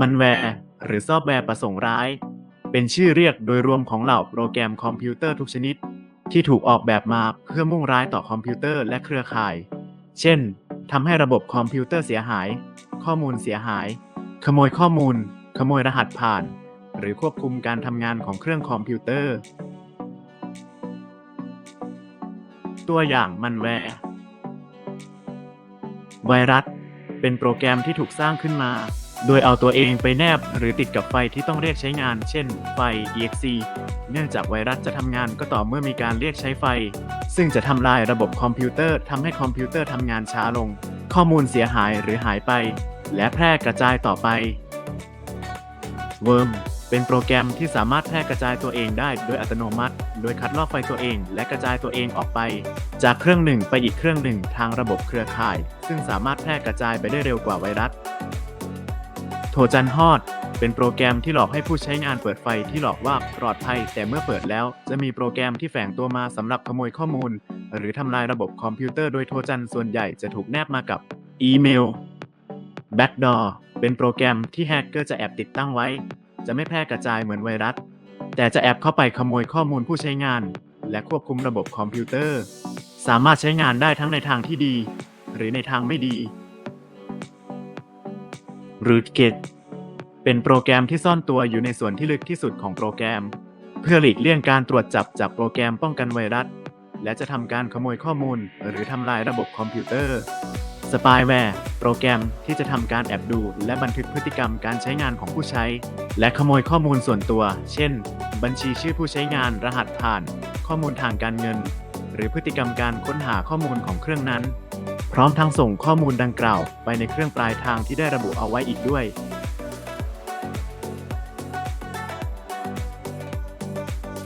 มันแวร์ หรือซอฟต์แวร์ประสงค์ร้าย เป็นชื่อเรียกโดยรวมของเหล่าโปรแกรมคอมพิวเตอร์ทุกชนิด ที่ถูกออกแบบมาเพื่อมุ่งร้ายต่อคอมพิวเตอร์และเครือข่าย เช่นทำให้ระบบคอมพิวเตอร์เสียหาย ข้อมูลเสียหาย ขโมยข้อมูล ขโมยรหัสผ่าน หรือควบคุมการทำงานของเครื่องคอมพิวเตอร์ ตัวอย่างมันแวร์ไวรัส เป็นโปรแกรมที่ถูกสร้างขึ้นมา โดยเอาตัวเองไปแนบหรือติดกับไฟที่ต้องเรียกใช้งาน เช่น ไฟ exe เนื่องจากไวรัสจะทำงานก็ต่อเมื่อมีการเรียกใช้ไฟ ซึ่งจะทำลายระบบคอมพิวเตอร์ทำให้คอมพิวเตอร์ทำงานช้าลง ข้อมูลเสียหายหรือหายไป และแพร่กระจายต่อไป Worm เป็นโปรแกรมที่สามารถแพร่กระจายตัวเองได้โดยอัตโนมัติ โดยคัดลอกไฟตัวเอง และกระจายตัวเองออกไป จากเครื่องหนึ่งไปอีกเครื่องหนึ่งทางระบบเครือข่าย ซึ่งสามารถแพร่กระจายไปได้เร็วกว่าไวรัส โทจันฮอด เป็นโปรแกรมที่หลอกให้ผู้ใช้งานเปิดไฟที่หลอกว่าปลอดภัย แต่เมื่อเปิดแล้ว จะมีโปรแกรมที่แฝงตัวมาสำหรับขโมยข้อมูล หรือทำลายระบบคอมพิวเตอร์โดยโทจันส่วนใหญ่จะถูกแนบมากับอีเมล Backdoor เป็นโปรแกรมที่แฮกเกอร์จะแอบติดตั้งไว้ จะไม่แพร่กระจายเหมือนไวรัส แต่จะแอบเข้าไปขโมยข้อมูลผู้ใช้งาน และควบคุมระบบคอมพิวเตอร์ สามารถใช้งานได้ทั้งในทางที่ดี หรือในทางไม่ดี Rootkit เป็นโปรแกรมที่ซ่อนตัวอยู่ในส่วนที่ลึกที่สุดของโปรแกรม เพื่อหลีกเลี่ยงการตรวจจับจากโปรแกรมป้องกันไวรัส และจะทำการขโมยข้อมูล หรือทำลายระบบคอมพิวเตอร์ สปายแวร์โปรแกรมที่จะทำการแอบดู และบันทึกพฤติกรรมการใช้งานของผู้ใช้ และขโมยข้อมูลส่วนตัว เช่น บัญชีชื่อผู้ใช้งานรหัสผ่าน ข้อมูลทางการเงิน หรือพฤติกรรมการค้นหาข้อมูลของเครื่องนั้น ร้อมทั้งส่งข้อมูลดังกล่าว ไปในเครื่องปลายทางที่ได้ระบุเอาไว้อีกด้วย